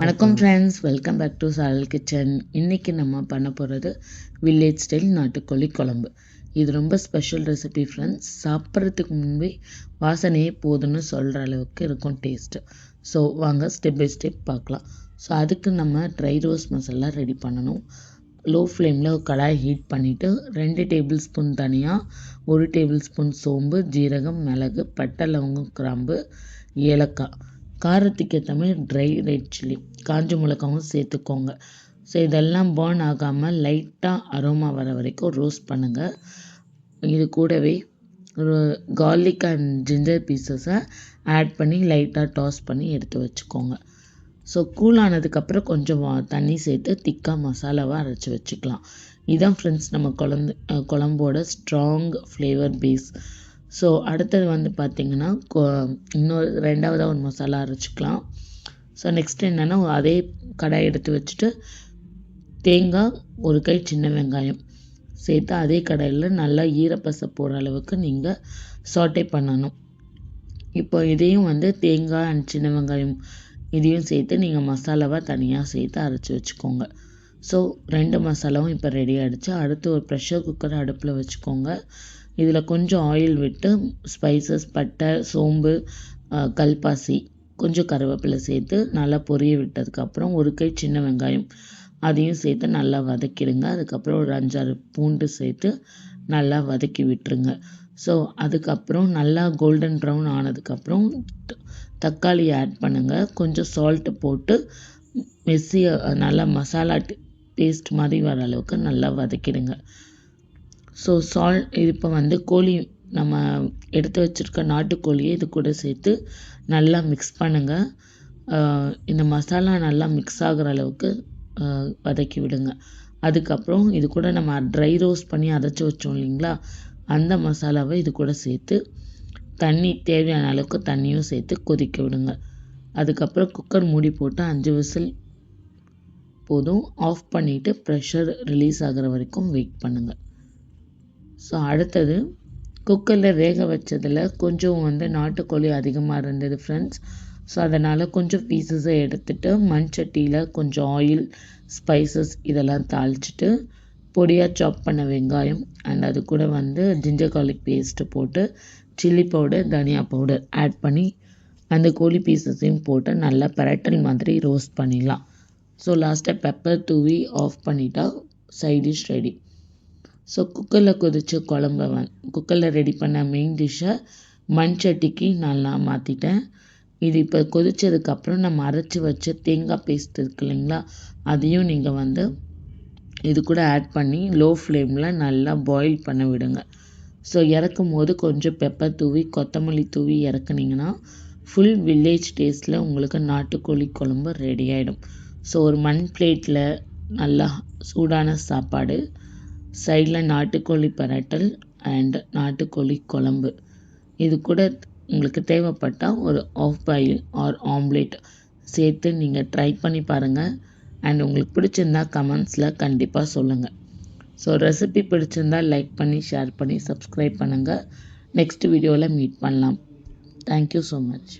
வணக்கம் friends welcome back to Saaral kitchen இன்றைக்கி நம்ம பண்ண போகிறது வில்லேஜ் ஸ்டைல் நாட்டுக்கோழி குழம்பு. இது ரொம்ப ஸ்பெஷல் ரெசிபி ஃப்ரெண்ட்ஸ் சாப்பிட்றதுக்கு முன்பே வாசனையே போதும்னு சொல்கிற அளவுக்கு இருக்கும் டேஸ்ட்டு ஸோ வாங்க ஸ்டெப் பை ஸ்டெப் பார்க்கலாம். ஸோ அதுக்கு நம்ம ட்ரை ரோஸ் மசாலா ரெடி பண்ணணும். லோ ஃப்ளேமில் கடாய் ஹீட் பண்ணிவிட்டு ரெண்டு டேபிள் ஸ்பூன் தனியாக ஒரு டேபிள் ஸ்பூன் சோம்பு ஜீரகம் மிளகு பட்டை லவங்கம் கிராம்பு ஏலக்காய். காரத்துக்கு ஏற்ற மாதிரி ட்ரை ரெட் சில்லி காஞ்ச மிளகாவும் சேர்த்துக்கோங்க. ஸோ இதெல்லாம் பேர்ன் ஆகாமல் லைட்டாக அரோமா வர வரைக்கும் ரோஸ்ட் பண்ணுங்கள் இது கூடவே ஒரு கார்லிக் அண்ட் ஜிஞ்சர் பீசஸை ஆட் பண்ணி லைட்டாக டாஸ் பண்ணி எடுத்து வச்சுக்கோங்க. ஸோ கூல் ஆனதுக்கப்புறம் கொஞ்சம் தண்ணி சேர்த்து திக்காக மசாலாவாக அரைச்சி வச்சுக்கலாம். இதுதான் ஃப்ரெண்ட்ஸ் நம்ம குழந்த குழம்போட ஸ்ட்ராங் ஃப்ளேவர் பேஸ் ஸோ அடுத்தது வந்து பார்த்திங்கன்னா இன்னொரு ரெண்டாவதாக ஒரு மசாலா அரைச்சிக்கலாம். ஸோ நெக்ஸ்ட் என்னென்னா அதே கடாய் எடுத்து வச்சுட்டு தேங்காய் ஒரு கை சின்ன வெங்காயம் சேர்த்து அதே கடாயில் நல்லா ஈரப்பசை போகிற அளவுக்கு நீங்கள் சாட்டை பண்ணணும். இப்போ இதையும் வந்து தேங்காய் அண்ட் சின்ன வெங்காயம் இதையும் சேர்த்து நீங்கள் மசாலாவாக தனியாக சேர்த்து அரைச்சி வச்சுக்கோங்க. ஸோ ரெண்டு மசாலாவும் இப்போ ரெடி ஆகிடுச்சு அடுத்து ஒரு ப்ரெஷர் குக்கர் அடுப்பில் வச்சுக்கோங்க. இதில் கொஞ்சம் ஆயில் விட்டு ஸ்பைசஸ் பட்டை சோம்பு கல்பாசி கொஞ்சம் கருவேப்பிலை சேர்த்து நல்லா பொரிய விட்டதுக்கப்புறம் ஒரு கை சின்ன வெங்காயம் அதையும் சேர்த்து நல்லா வதக்கிடுங்க. அதுக்கப்புறம் ஒரு அஞ்சாறு பூண்டு சேர்த்து நல்லா வதக்கி விட்டுருங்க. ஸோ அதுக்கப்புறம் நல்லா கோல்டன் ப்ரௌன் ஆனதுக்கப்புறம் தக்காளி ஆட் பண்ணுங்கள் கொஞ்சம் சால்ட்டு போட்டு மெஸ்ஸியை நல்லா மசாலா பேஸ்ட் மாதிரி வர அளவுக்கு நல்லா வதக்கிடுங்க. ஸோ சால்ட் இப்போ வந்து கோழி நம்ம எடுத்து வச்சுருக்க நாட்டுக்கோழியை இது கூட சேர்த்து நல்லா மிக்ஸ் பண்ணுங்கள் இந்த மசாலா நல்லா மிக்ஸ் ஆகிற அளவுக்கு வதக்கி விடுங்க. அதுக்கப்புறம் இது கூட நம்ம ட்ரை ரோஸ்ட் பண்ணி அரைச்சி வச்சோம் இல்லைங்களா? அந்த மசாலாவை இது கூட சேர்த்து தண்ணி தேவையான அளவுக்கு தண்ணியும் சேர்த்து கொதிக்க விடுங்க. அதுக்கப்புறம் குக்கர் மூடி போட்டு அஞ்சு விசில் போதும். ஆஃப் பண்ணிவிட்டு ப்ரெஷர் ரிலீஸ் ஆகிற வரைக்கும் வெயிட் பண்ணுங்கள் ஸோ அடுத்தது குக்கரில் வேக வச்சதில் கொஞ்சம் வந்து நாட்டுக்கோழி அதிகமாக இருந்தது ஃப்ரெண்ட்ஸ் ஸோ அதனால் கொஞ்சம் பீசஸை எடுத்துகிட்டு மண் சட்டியில் கொஞ்சம் ஆயில் ஸ்பைசஸ் இதெல்லாம் தாளிச்சிட்டு பொடியாக சாப் பண்ண வெங்காயம் அண்ட் அது கூட வந்து ஜிஞ்சர் கார்லிக் பேஸ்ட்டு போட்டு சில்லி பவுடர் தனியா பவுடர் ஆட் பண்ணி அந்த கோழி பீசஸையும் போட்டு நல்லா பரட்டல் மாதிரி ரோஸ்ட் பண்ணிடலாம். ஸோ லாஸ்ட்டாக பெப்பர் தூவி ஆஃப் பண்ணிட்டா சைட் டிஷ் ரெடி ஸோ குக்கரில் கொதித்த குழம்ப வந் குக்கரில் ரெடி பண்ண மெயின் டிஷ்ஷை மண் சட்டிக்கு நல்லா மாற்றிட்டேன் இது இப்போ கொதித்ததுக்கப்புறம் நம்ம அரைச்சி வச்ச தேங்காய் பேஸ்ட் இருக்கு இல்லைங்களா அதையும் நீங்கள் வந்து இது கூட ஆட் பண்ணி லோ ஃப்ளேமில் நல்லா பாயில் பண்ண விடுங்க. ஸோ இறக்கும் போது கொஞ்சம் பெப்பர் தூவி கொத்தமல்லி தூவி இறக்குனீங்கன்னா ஃபுல் வில்லேஜ் டேஸ்ட்டில் உங்களுக்கு நாட்டுக்கோழி குழம்பு ரெடி ஆகிடும் ஸோ ஒரு மண் பிளேட்டில் நல்லா சூடான சாப்பாடு சைடில் நாட்டுக்கோழி பரட்டல் அண்ட் நாட்டுக்கோழி குழம்பு. இது கூட உங்களுக்கு தேவைப்பட்டால் ஒரு ஆஃப் பாயில் ஆர் ஆம்லேட் சேர்த்து நீங்கள் ட்ரை பண்ணி பாருங்கள் அண்ட் உங்களுக்கு பிடிச்சிருந்தா கமெண்ட்ஸில் கண்டிப்பாக சொல்லுங்கள் ஸோ ரெசிபி பிடிச்சிருந்தால் லைக் பண்ணி ஷேர் பண்ணி சப்ஸ்கிரைப் பண்ணுங்கள் நெக்ஸ்ட் வீடியோவில் மீட் பண்ணலாம். Thank you so much